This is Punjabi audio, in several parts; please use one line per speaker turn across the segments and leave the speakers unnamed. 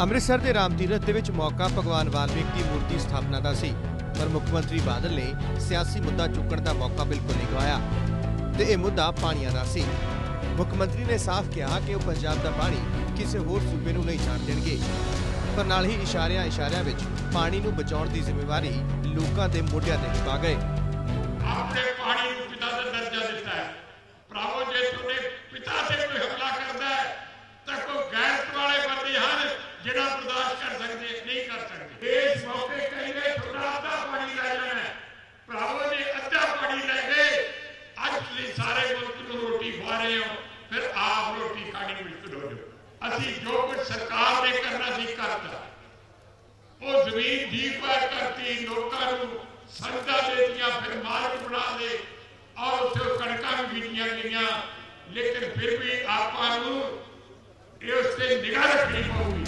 ਅੰਮ੍ਰਿਤਸਰ ਦੇ ਰਾਮ ਤੀਰਥ ਦੇ ਵਿੱਚ ਮੌਕਾ ਭਗਵਾਨ ਵਾਲਮੀਕ ਦੀ ਮੂਰਤੀ ਸਥਾਪਨਾ ਦਾ ਸੀ, ਪਰ ਮੁੱਖ ਮੰਤਰੀ ਬਾਦਲ ਨੇ ਸਿਆਸੀ ਮੁੱਦਾ ਚੁੱਕਣ ਦਾ ਮੌਕਾ ਬਿਲਕੁਲ ਨਹੀਂ ਗਵਾਇਆ ਤੇ ਇਹ ਮੁੱਦਾ ਪਾਣੀਆਂ ਦਾ ਸੀ। ਮੁੱਖ ਮੰਤਰੀ ਨੇ ਸਾਫ਼ ਕਿਹਾ ਕਿ ਉਹ ਪੰਜਾਬ ਦਾ ਪਾਣੀ ਕਿਸੇ ਹੋਰ ਸੂਬੇ ਨੂੰ ਨਹੀਂ ਛੱਡ ਦੇਣਗੇ। ਪਰ ਨਾਲ ਹੀ ਇਸ਼ਾਰਿਆਂ ਇਸ਼ਾਰਿਆਂ ਵਿੱਚ ਪਾਣੀ ਨੂੰ ਬਚਾਉਣ ਦੀ ਜ਼ਿੰਮੇਵਾਰੀ ਲੋਕਾਂ ਦੇ ਮੋਢਿਆਂ ਤੇ ਪਾ ਗਏ।
ਜਿਹੜਾ ਬਰਦਾਸ਼ਤ ਕਰ ਸਕਦੇ ਨਹੀਂ ਕਰ ਸਕਦੇ ਇਸ ਮੌਕੇ ਕਹਿੰਦੇ ਤੁਹਾਡਾ ਅੱਧਾ ਪਾਣੀ ਲੈ ਜਾਣਾ ਹੈ। ਭਰਾਵੋ ਜੇ ਅੱਧਾ ਪਾਣੀ ਲੈ ਗਏ ਅੱਜ ਤੁਸੀਂ ਸਾਰੇ ਮੁਲਕ ਨੂੰ ਰੋਟੀ ਖਵਾ ਰਹੇ ਹੋ ਫਿਰ ਆਪ ਰੋਟੀ ਖਾਣੀ ਮੁਸ਼ਕਲ ਹੋ ਜਾਓ ਅਸੀਂ ਜੋ ਕੁਝ ਸਰਕਾਰ ਨੇ ਕਰਨਾ ਸੀ ਕਰਤਾ ਉਹ ਜ਼ਮੀਨ ਠੀਕ ਪਾ ਕਰਤੀ ਲੋਕਾਂ ਨੂੰ ਸੰਦਾ ਦੇ ਦਿੱਤੀਆਂ ਫਿਰ ਮਾਰਕ ਬਣਾ ਲਏ ਔਰ ਉੱਥੇ ਉਹ ਕਣਕਾਂ ਵੀ ਬੀਜੀਆਂ ਗਈਆਂ ਲੇਕਿਨ ਫਿਰ ਵੀ ਆਪਾਂ ਨੂੰ ਇਹ ਉਸ ਤੇ ਨਿਗਾਹ ਰੱਖਣੀ ਪਊਗੀ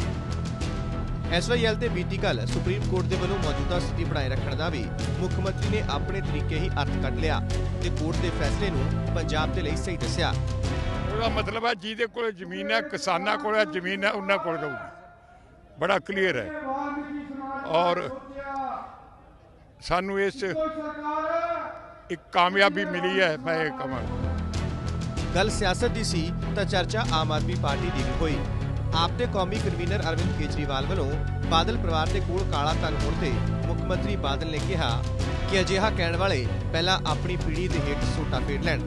ਐਸਵਾਈਐਲ ਤੇ ਬੀਤੀ ਕੱਲ ਸੁਪਰੀਮ ਕੋਰਟ ਦੇ ਵੱਲੋਂ ਮੌਜੂਦਾ ਸਥਿਤੀ ਬਣਾਏ ਰੱਖਣ ਦਾ ਵੀ ਮੁੱਖ ਮੰਤਰੀ ਨੇ ਆਪਣੇ ਤਰੀਕੇ ਹੀ ਅਰਥ ਕੱਢ ਲਿਆ ਤੇ ਕੋਰਟ ਦੇ ਫੈਸਲੇ ਨੂੰ ਪੰਜਾਬ ਦੇ ਲਈ ਸਹੀ ਦੱਸਿਆ।
ਉਹਦਾ ਮਤਲਬ ਹੈ ਜਿਹਦੇ ਕੋਲ ਜ਼ਮੀਨ ਹੈ ਕਿਸਾਨਾਂ ਕੋਲ ਹੈ ਜ਼ਮੀਨ ਹੈ ਉਹਨਾਂ ਕੋਲ ਰਹੂਗੀ ਬੜਾ ਕਲੀਅਰ ਹੈ। ਔਰ ਸਾਨੂੰ ਇਸ ਇੱਕ ਕਾਮਯਾਬੀ ਮਿਲੀ ਹੈ ਮੈਂ ਇਹ ਕਹਾਂਗਾ।
ਗੱਲ ਸਿਆਸਤ ਦੀ ਸੀ ਤਾਂ ਚਰਚਾ ਆਮ ਆਦਮੀ ਪਾਰਟੀ ਦੀ ਵੀ ਹੋਈ। ਆਪ ਦੇ ਕੌਮੀ ਕਨਵੀਨਰ ਅਰਵਿੰਦ ਕੇਜਰੀਵਾਲ ਵੱਲੋਂ ਬਾਦਲ ਪਰਿਵਾਰ ਦੇ ਕੋਲ ਕਾਲਾ ਧਨ ਹੋਣ ਤੇ ਮੁੱਖ ਮੰਤਰੀ ਬਾਦਲ ਨੇ ਕਿਹਾ ਕਿ ਅਜਿਹਾ ਕਹਿਣ ਵਾਲੇ ਪਹਿਲਾਂ ਆਪਣੀ ਪੀੜ੍ਹੀ ਦੇ ਹੇਠ ਸੋਟਾ ਫੇਰ ਲੈਣ।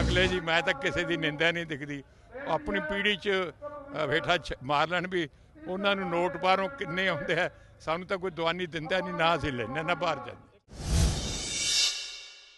ਅਗਲੇ ਜੀ ਮੈਂ ਤਾਂ ਕਿਸੇ ਦੀ ਨਿੰਦਾ ਨਹੀਂ ਦਿਖਦੀ। ਆਪਣੀ ਪੀੜ੍ਹੀ 'ਚ ਅ, ਹੇਠਾਂ ਮਾਰ ਲੈਣ ਵੀ ਉਹਨਾਂ ਨੂੰ ਨੋਟ ਬਾਹਰੋਂ ਕਿੰਨੇ ਆਉਂਦੇ ਆ। ਸਾਨੂੰ ਤਾਂ ਕੋਈ ਦਵਾਨੀ ਦਿੰਦਾ ਨਹੀਂ ਨਾ ਅਸੀਂ ਲੈਂਦੇ ਨਾ ਬਾਹਰ ਜਾਂਦੇ।